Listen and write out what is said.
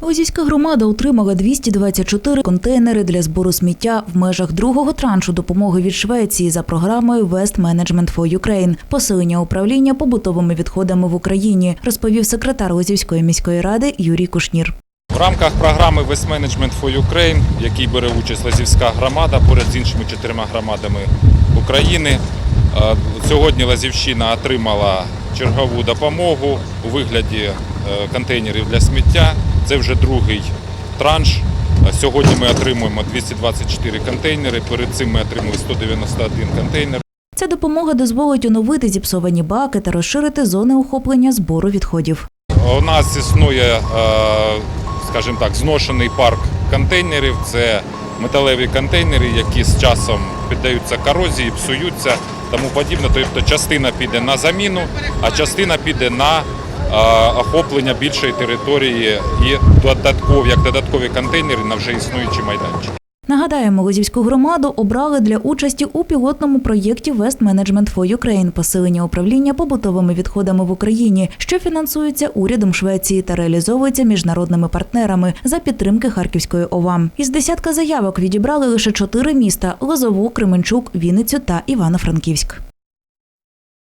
Лозівська громада отримала 224 контейнери для збору сміття в межах другого траншу допомоги від Швеції за програмою West Management for Ukraine – посилення управління побутовими відходами в Україні, розповів секретар Лозівської міської ради Юрій Кушнір. В рамках програми West Management for Ukraine, в якій бере участь Лазівська громада поряд з іншими чотирма громадами України, е, сьогодні Лазівщина отримала чергову допомогу у вигляді е, контейнерів для сміття. Це вже другий транш. Е, Сьогодні ми отримуємо 224 контейнери. Перед цим ми отримали 191 контейнер. Ця допомога дозволить оновити зіпсовані баки та розширити зони охоплення збору відходів. У нас існує, е, скажімо так, зношений парк контейнерів. Це металеві контейнери, які з часом піддаються корозії, псуються, тому подібне. Тобто частина піде на заміну, а частина піде на охоплення більшої території і додаткові, як додаткові контейнери на вже існуючі майданчики. Нагадаємо, Лозівську громаду обрали для участі у пілотному проєкті West Management for Ukraine – посилення управління побутовими відходами в Україні, що фінансується урядом Швеції та реалізовується міжнародними партнерами за підтримки Харківської ОВА. Із десятка заявок відібрали лише чотири міста: Лозову, Кременчук, Вінницю та Івано-Франківськ.